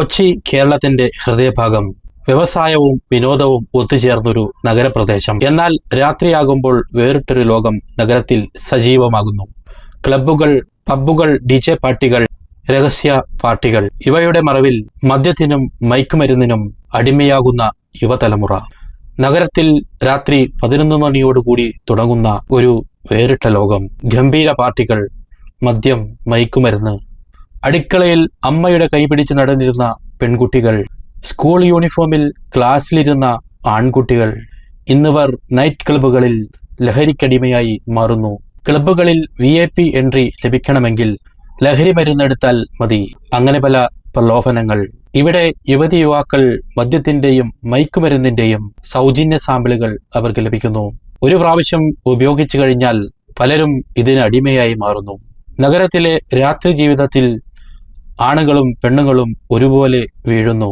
കൊച്ചി കേരളത്തിന്റെ ഹൃദയഭാഗം വ്യവസായവും വിനോദവും ഒത്തുചേർന്നൊരു നഗരപ്രദേശം. എന്നാൽ രാത്രിയാകുമ്പോൾ വേറിട്ടൊരു ലോകം നഗരത്തിൽ സജീവമാകുന്നു. ക്ലബ്ബുകൾ പബ്ബുകൾ ഡി ജെ പാർട്ടികൾ രഹസ്യ പാർട്ടികൾ. ഇവയുടെ മറവിൽ മദ്യത്തിനും മയക്കുമരുന്നിനും അടിമയാകുന്ന യുവതലമുറ. നഗരത്തിൽ രാത്രി പതിനൊന്ന് മണിയോടുകൂടി തുടങ്ങുന്ന ഒരു വേറിട്ട ലോകം. ഗംഭീര പാർട്ടികൾ മദ്യം മയക്കുമരുന്ന് അടുക്കളയിൽ അമ്മയുടെ കൈപിടിച്ച് നടന്നിരുന്ന പെൺകുട്ടികൾ സ്കൂൾ യൂണിഫോമിൽ ക്ലാസ്സിലിരുന്ന ആൺകുട്ടികൾ ഇന്നിവർ നൈറ്റ് ക്ലബ്ബുകളിൽ ലഹരിക്കടിമയായി മാറുന്നു. ക്ലബ്ബുകളിൽ വി ഐ പി എൻട്രി ലഭിക്കണമെങ്കിൽ ലഹരി മരുന്നെടുത്താൽ മതി. അങ്ങനെ പല പ്രലോഭനങ്ങൾ. ഇവിടെ യുവതി യുവാക്കൾ മദ്യത്തിന്റെയും മയക്കുമരുന്നിന്റെയും സൗജന്യ സാമ്പിളുകൾ അവർക്ക് ലഭിക്കുന്നു. ഒരു പ്രാവശ്യം ഉപയോഗിച്ചു കഴിഞ്ഞാൽ പലരും ഇതിന് അടിമയായി മാറുന്നു. നഗരത്തിലെ രാത്രി ജീവിതത്തിൽ ആണുങ്ങളും പെണ്ണുങ്ങളും ഒരുപോലെ വീഴുന്നു.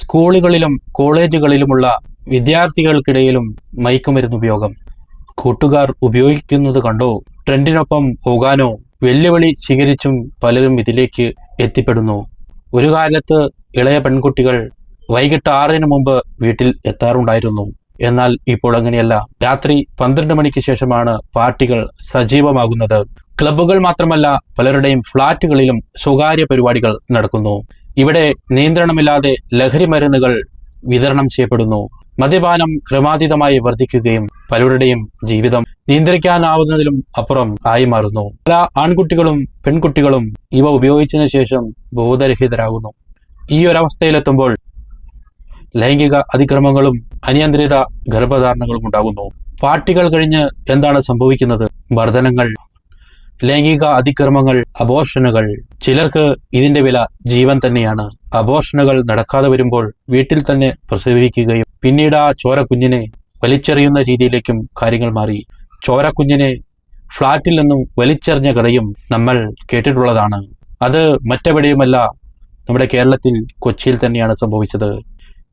സ്കൂളുകളിലും കോളേജുകളിലുമുള്ള വിദ്യാർത്ഥികൾക്കിടയിലും മയക്കുമരുന്ന് ഉപയോഗം. കൂട്ടുകാർ ഉപയോഗിക്കുന്നത് കണ്ടോ? ട്രെൻഡിനൊപ്പം പോകാനോ വെല്ലുവിളി സ്വീകരിച്ചും പലരും ഇതിലേക്ക് എത്തിപ്പെടുന്നു. ഒരു കാലത്ത് ഇളയ പെൺകുട്ടികൾ വൈകിട്ട് ആറിന് മുമ്പ് വീട്ടിൽ എത്താറുണ്ടായിരുന്നു. എന്നാൽ ഇപ്പോൾ അങ്ങനെയല്ല. രാത്രി പന്ത്രണ്ട് മണിക്ക് ശേഷമാണ് പാർട്ടികൾ സജീവമാകുന്നത്. ക്ലബ്ബുകൾ മാത്രമല്ല പലരുടെയും ഫ്ളാറ്റുകളിലും സ്വകാര്യ പരിപാടികൾ നടക്കുന്നു. ഇവിടെ നിയന്ത്രണമില്ലാതെ ലഹരി മരുന്നുകൾ വിതരണം ചെയ്യപ്പെടുന്നു. മദ്യപാനം ക്രമാതീതമായി വർദ്ധിക്കുകയും പലരുടെയും ജീവിതം നിയന്ത്രിക്കാനാവുന്നതിലും അപ്പുറം ആയി മാറുന്നു. പല ആൺകുട്ടികളും പെൺകുട്ടികളും ഇവ ഉപയോഗിച്ചതിന് ശേഷം ബോധരഹിതരാകുന്നു. ഈ ഒരവസ്ഥയിലെത്തുമ്പോൾ ലൈംഗിക അതിക്രമങ്ങളും അനിയന്ത്രിത ഗർഭധാരണങ്ങളും ഉണ്ടാകുന്നു. പാർട്ടികൾ കഴിഞ്ഞ് എന്താണ് സംഭവിക്കുന്നത്? വർധനങ്ങൾ ലൈംഗിക അതിക്രമങ്ങൾ അബോഷനുകൾ ചിലർക്ക് ഇതിന്റെ വില ജീവൻ തന്നെയാണ്. അബോഷനുകൾ നടക്കാതെ വരുമ്പോൾ വീട്ടിൽ തന്നെ പ്രസവിക്കുകയും പിന്നീട് ആ ചോര കുഞ്ഞിനെ വലിച്ചെറിയുന്ന രീതിയിലേക്കും കാര്യങ്ങൾ മാറി. ചോര കുഞ്ഞിനെ ഫ്ളാറ്റിൽ നിന്നും വലിച്ചെറിഞ്ഞ കഥയും നമ്മൾ കേട്ടിട്ടുള്ളതാണ്. അത് മറ്റെവിടെയുമല്ല നമ്മുടെ കേരളത്തിൽ കൊച്ചിയിൽ തന്നെയാണ് സംഭവിച്ചത്.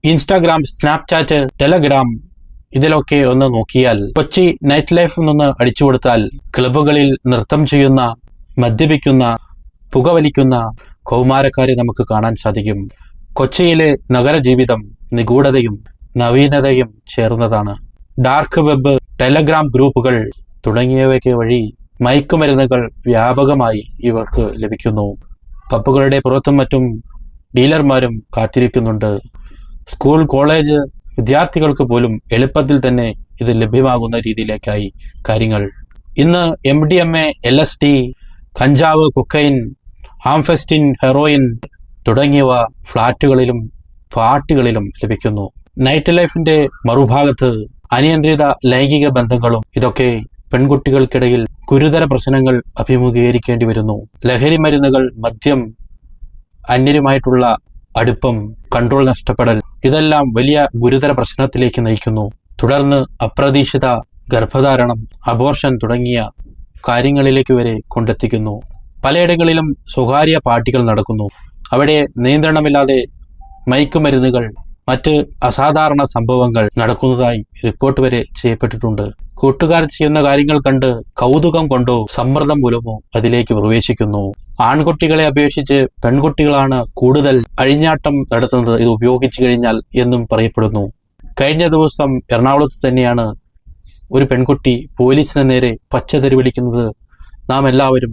ഇൻസ്റ്റാഗ്രാം സ്നാപ്ചാറ്റ് ടെലഗ്രാം ഇതിലൊക്കെ ഒന്ന് നോക്കിയാൽ കൊച്ചി നൈറ്റ് ലൈഫിൽ നിന്ന് അടിച്ചു കൊടുത്താൽ ക്ലബ്ബുകളിൽ നൃത്തം ചെയ്യുന്ന മദ്യപിക്കുന്ന പുകവലിക്കുന്ന കൗമാരക്കാരെ നമുക്ക് കാണാൻ സാധിക്കും. കൊച്ചിയിലെ നഗരജീവിതം നിഗൂഢതയും നവീനതയും ചേർന്നതാണ്. ഡാർക്ക് വെബ് ടെലഗ്രാം ഗ്രൂപ്പുകൾ തുടങ്ങിയവയ്ക്ക് വഴി മയക്കുമരുന്നുകൾ വ്യാപകമായി ഇവർക്ക് ലഭിക്കുന്നു. പബ്ബുകളുടെ പുറത്തും മറ്റും ഡീലർമാരും കാത്തിരിക്കുന്നുണ്ട്. സ്കൂൾ കോളേജ് വിദ്യാർത്ഥികൾക്ക് പോലും എളുപ്പത്തിൽ തന്നെ ഇത് ലഭ്യമാകുന്ന രീതിയിലേക്കായി കാര്യങ്ങൾ. ഇന്ന് M D M A L S D കഞ്ചാവ് കുക്കൈൻ ആംഫെസ്റ്റിൻ ഹെറോയിൻ തുടങ്ങിയവ ഫ്ളാറ്റുകളിലും പാർട്ടികളിലും ലഭിക്കുന്നു. നൈറ്റ് ലൈഫിന്റെ മറുഭാഗത്ത് അനിയന്ത്രിത ലൈംഗിക ബന്ധങ്ങളും ഇതൊക്കെ പെൺകുട്ടികൾക്കിടയിൽ ഗുരുതര പ്രശ്നങ്ങൾ അഭിമുഖീകരിക്കേണ്ടി വരുന്നു. ലഹരി മരുന്നുകൾ മദ്യം അന്യരുമായിട്ടുള്ള അടുപ്പം കൺട്രോൾ നഷ്ടപ്പെടൽ ഇതെല്ലാം വലിയ ഗുരുതര പ്രശ്നത്തിലേക്ക് നയിക്കുന്നു. തുടർന്ന് അപ്രതീക്ഷിത ഗർഭധാരണം അബോർഷൻ തുടങ്ങിയ കാര്യങ്ങളിലേക്ക് വരെ കൊണ്ടെത്തിക്കുന്നു. പലയിടങ്ങളിലും സ്വകാര്യ പാർട്ടികൾ നടക്കുന്നു. അവിടെ നിയന്ത്രണമില്ലാതെ മയക്കുമരുന്നുകൾ മറ്റ് അസാധാരണ സംഭവങ്ങൾ നടക്കുന്നതായി റിപ്പോർട്ട് വരെ ചെയ്യപ്പെട്ടിട്ടുണ്ട്. കൂട്ടുകാർ ചെയ്യുന്ന കാര്യങ്ങൾ കണ്ട് കൗതുകം കൊണ്ടോ സമ്മർദ്ദം മൂലമോ അതിലേക്ക് പ്രവേശിക്കുന്നു. ആൺകുട്ടികളെ അപേക്ഷിച്ച് പെൺകുട്ടികളാണ് കൂടുതൽ അഴിഞ്ഞാട്ടം നടത്തുന്നത് ഇത് ഉപയോഗിച്ചു കഴിഞ്ഞാൽ എന്നും പറയപ്പെടുന്നു. കഴിഞ്ഞ ദിവസം എറണാകുളത്ത് തന്നെയാണ് ഒരു പെൺകുട്ടി പോലീസിന് നേരെ പച്ചതെറി വിളിക്കുന്നത് നാം എല്ലാവരും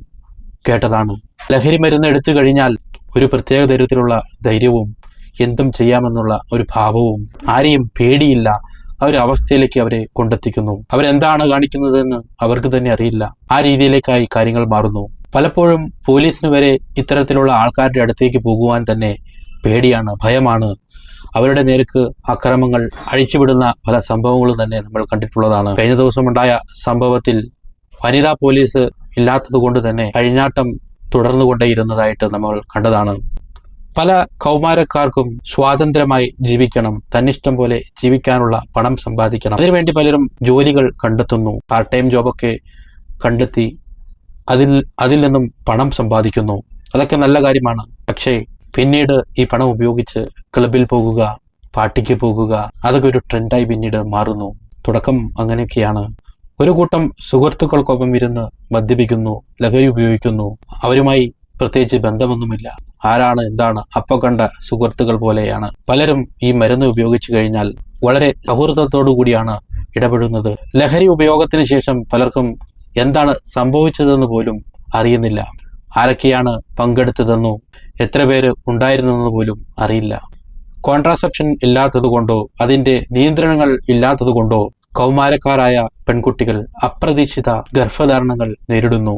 കേട്ടതാണ്. ലഹരി മരുന്ന് എടുത്തു കഴിഞ്ഞാൽ ഒരു പ്രത്യേക തരത്തിലുള്ള ധൈര്യവും എന്തും ചെയ്യാമെന്നുള്ള ഒരു ഭാവവും ആരെയും പേടിയില്ല. ആ ഒരു അവസ്ഥയിലേക്ക് അവരെ കൊണ്ടെത്തിക്കുന്നു. അവരെന്താണ് കാണിക്കുന്നതെന്ന് അവർക്ക് തന്നെ അറിയില്ല. ആ രീതിയിലേക്കായി കാര്യങ്ങൾ മാറുന്നു. പലപ്പോഴും പോലീസിന് വരെ ഇത്തരത്തിലുള്ള ആൾക്കാരുടെ അടുത്തേക്ക് പോകുവാൻ തന്നെ പേടിയാണ് ഭയമാണ്. അവരുടെ നേർക്ക് അക്രമങ്ങൾ അഴിച്ചുവിടുന്ന പല സംഭവങ്ങളും തന്നെ നമ്മൾ കണ്ടിട്ടുള്ളതാണ്. കഴിഞ്ഞ ദിവസം ഉണ്ടായ സംഭവത്തിൽ വനിതാ പോലീസ് ഇല്ലാത്തത് കൊണ്ട് തന്നെ അഴിഞ്ഞാട്ടം തുടർന്നുകൊണ്ടേയിരുന്നതായിട്ട് നമ്മൾ കണ്ടതാണ്. പല കൗമാരക്കാർക്കും സ്വാതന്ത്ര്യമായി ജീവിക്കണം. തന്നിഷ്ടം പോലെ ജീവിക്കാനുള്ള പണം സമ്പാദിക്കണം. അതിനുവേണ്ടി പലരും ജോലികൾ കണ്ടെത്തുന്നു. പാർട്ട് ടൈം ജോബൊക്കെ കണ്ടെത്തി അതിൽ അതിൽ നിന്നും പണം സമ്പാദിക്കുന്നു. അതൊക്കെ നല്ല കാര്യമാണ്. പക്ഷേ പിന്നീട് ഈ പണം ഉപയോഗിച്ച് ക്ലബിൽ പോകുക പാർട്ടിക്ക് പോകുക അതൊക്കെ ഒരു ട്രെൻഡായി പിന്നീട് മാറുന്നു. തുടക്കം അങ്ങനെയൊക്കെയാണ്. ഒരു കൂട്ടം സുഹൃത്തുക്കൾക്കൊപ്പം ഇരുന്ന് മദ്യപിക്കുന്നു ലഹരി ഉപയോഗിക്കുന്നു. അവരുമായി പ്രത്യേകിച്ച് ബന്ധമൊന്നുമില്ല. ആരാണ് എന്താണ് അപ്പൊ കണ്ട സുഹൃത്തുക്കൾ പോലെയാണ്. പലരും ഈ മരുന്ന് ഉപയോഗിച്ചു കഴിഞ്ഞാൽ വളരെ സൗഹൃദത്തോടു കൂടിയാണ് ഇടപെടുന്നത്. ലഹരി ഉപയോഗത്തിന് ശേഷം പലർക്കും എന്താണ് സംഭവിച്ചതെന്ന് പോലും അറിയുന്നില്ല. ആരൊക്കെയാണ് പങ്കെടുത്തതെന്നോ എത്ര പേര് ഉണ്ടായിരുന്നെന്ന് പോലും അറിയില്ല. കോൺട്രാസെപ്ഷൻ ഇല്ലാത്തതുകൊണ്ടോ അതിന്റെ നിയന്ത്രണങ്ങൾ ഇല്ലാത്തതുകൊണ്ടോ കൗമാരക്കാരായ പെൺകുട്ടികൾ അപ്രതീക്ഷിത ഗർഭധാരണങ്ങൾ നേരിടുന്നു.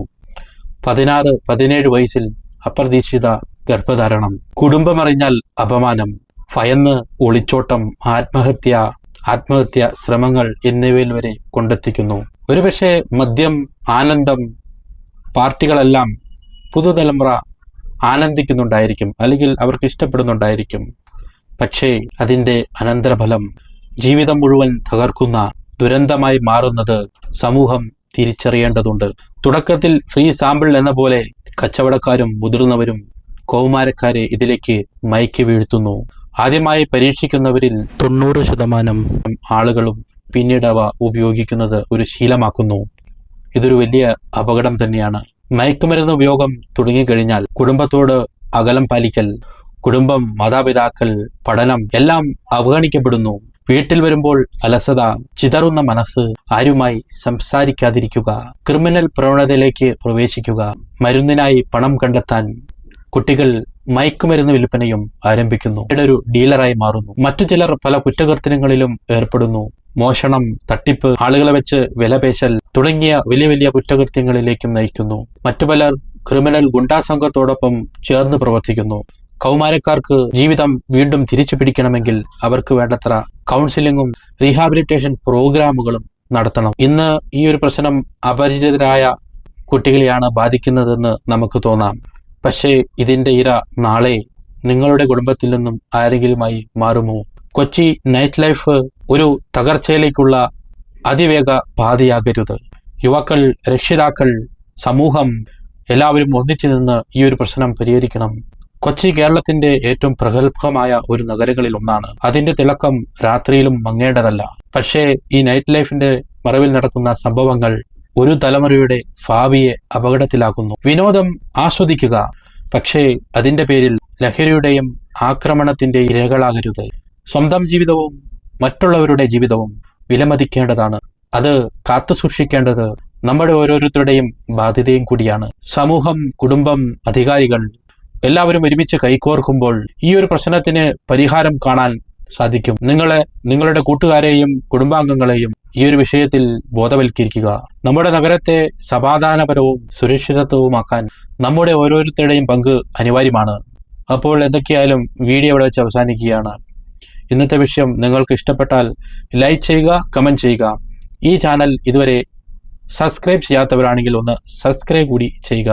പതിനാറ് പതിനേഴ് വയസ്സിൽ അപ്രതീക്ഷിത ഗർഭധാരണം. കുടുംബമറിഞ്ഞാൽ അപമാനം. ഭയന്ന് ഒളിച്ചോട്ടം ആത്മഹത്യ ആത്മഹത്യ ശ്രമങ്ങൾ എന്നിവയിൽ വരെ കൊണ്ടെത്തിക്കുന്നു. ഒരുപക്ഷെ മദ്യം ആനന്ദം പാർട്ടികളെല്ലാം പുതുതലമുറ ആനന്ദിക്കുന്നുണ്ടായിരിക്കും അല്ലെങ്കിൽ അവർക്ക് ഇഷ്ടപ്പെടുന്നുണ്ടായിരിക്കും. പക്ഷേ അതിന്റെ അനന്തരഫലം ജീവിതം മുഴുവൻ തകർക്കുന്ന ദുരന്തമായി മാറുന്നത് സമൂഹം തിരിച്ചറിയേണ്ടതുണ്ട്. തുടക്കത്തിൽ ഫ്രീ സാമ്പിൾ എന്ന പോലെ കച്ചവടക്കാരും മുതിർന്നവരും കൗമാരക്കാരെ ഇതിലേക്ക് മയക്കി വീഴ്ത്തുന്നു. ആദ്യമായി പരീക്ഷിക്കുന്നവരിൽ തൊണ്ണൂറ് ശതമാനം ആളുകളും പിന്നീട് അവ ഉപയോഗിക്കുന്നത് ഒരു ശീലമാക്കുന്നു. ഇതൊരു വലിയ അപകടം തന്നെയാണ്. മയക്കുമരുന്ന് ഉപയോഗം തുടങ്ങിക്കഴിഞ്ഞാൽ കുടുംബത്തോട് അകലം പാലിക്കൽ കുടുംബം മാതാപിതാക്കൾ പഠനം എല്ലാം അവഗണിക്കപ്പെടുന്നു. വീട്ടിൽ വരുമ്പോൾ അലസത ചിതറുന്ന മനസ്സ് ആരുമായി സംസാരിക്കാതിരിക്കുക ക്രിമിനൽ പ്രവണതയിലേക്ക് പ്രവേശിക്കുക മരുന്നിനായി പണം കണ്ടെത്താൻ കുട്ടികൾ മയക്കുമരുന്ന് വിൽപ്പനയും ആരംഭിക്കുന്നു. ഒരു ഡീലറായി മാറുന്നു. മറ്റു ചിലർ പല കുറ്റകൃത്യങ്ങളിലും ഏർപ്പെടുന്നു. മോഷണം തട്ടിപ്പ് ആളുകളെ വെച്ച് വിലപേശൽ തുടങ്ങിയ വലിയ വലിയ കുറ്റകൃത്യങ്ങളിലേക്കും നയിക്കുന്നു. മറ്റു പലർ ക്രിമിനൽ ഗുണ്ടാ സംഘത്തോടൊപ്പം ചേർന്ന് പ്രവർത്തിക്കുന്നു. കൗമാരക്കാർക്ക് ജീവിതം വീണ്ടും തിരിച്ചു പിടിക്കണമെങ്കിൽ അവർക്ക് വേണ്ടത്ര കൗൺസിലിങ്ങും റീഹാബിലിറ്റേഷൻ പ്രോഗ്രാമുകളും നടത്തണം. ഇന്ന് ഈ ഒരു പ്രശ്നം അപരിചിതരായ കുട്ടികളെയാണ് ബാധിക്കുന്നതെന്ന് നമുക്ക് തോന്നാം. പക്ഷേ ഇതിന്റെ ഇര നാളെ നിങ്ങളുടെ കുടുംബത്തിൽ നിന്നും ആരെങ്കിലുമായി മാറുമോ? കൊച്ചി നൈറ്റ് ലൈഫ് ഒരു തകർച്ചയിലേക്കുള്ള അതിവേഗ പാതയാകരുത്. യുവാക്കൾ രക്ഷിതാക്കൾ സമൂഹം എല്ലാവരും ഒന്നിച്ചു നിന്ന് ഈ ഒരു പ്രശ്നം പരിഹരിക്കണം. കൊച്ചി കേരളത്തിന്റെ ഏറ്റവും പ്രഗത്ഭമായ ഒരു നഗരങ്ങളിൽ ഒന്നാണ്. അതിന്റെ തിളക്കം രാത്രിയിലും മങ്ങേണ്ടതല്ല. പക്ഷേ ഈ നൈറ്റ് ലൈഫിന്റെ മറവിൽ നടക്കുന്ന സംഭവങ്ങൾ ഒരു തലമുറയുടെ ഭാവിയെ അപകടത്തിലാക്കുന്നു. വിനോദം ആസ്വദിക്കുക. പക്ഷേ അതിന്റെ പേരിൽ ലഹരിയുടെയും ആക്രമണത്തിന്റെ ഇരകളാകരുത്. സ്വന്തം ജീവിതവും മറ്റുള്ളവരുടെ ജീവിതവും വിലമതിക്കേണ്ടതാണ്. അത് കാത്തു സൂക്ഷിക്കേണ്ടത് നമ്മുടെ ഓരോരുത്തരുടെയും ബാധ്യതയും കൂടിയാണ്. സമൂഹം കുടുംബം അധികാരികൾ എല്ലാവരും ഒരുമിച്ച് കൈകോർക്കുമ്പോൾ ഈ ഒരു പ്രശ്നത്തിന് പരിഹാരം കാണാൻ സാധിക്കും. നിങ്ങളെ നിങ്ങളുടെ കൂട്ടുകാരെയും കുടുംബാംഗങ്ങളെയും ഈ ഒരു വിഷയത്തിൽ ബോധവൽക്കരിക്കുക. നമ്മുടെ നഗരത്തെ സമാധാനപരവും സുരക്ഷിതത്വവുമാക്കാൻ നമ്മുടെ ഓരോരുത്തരുടെയും പങ്ക് അനിവാര്യമാണ്. അപ്പോൾ എന്തൊക്കെയായാലും വീഡിയോ ഇവിടെ വെച്ച് അവസാനിക്കുകയാണ്. ഇന്നത്തെ വിഷയം നിങ്ങൾക്ക് ഇഷ്ടപ്പെട്ടാൽ ലൈക്ക് ചെയ്യുക കമന്റ് ചെയ്യുക. ഈ ചാനൽ ഇതുവരെ സബ്സ്ക്രൈബ് ചെയ്യാത്തവരാണെങ്കിൽ ഒന്ന് സബ്സ്ക്രൈബ് കൂടി ചെയ്യുക.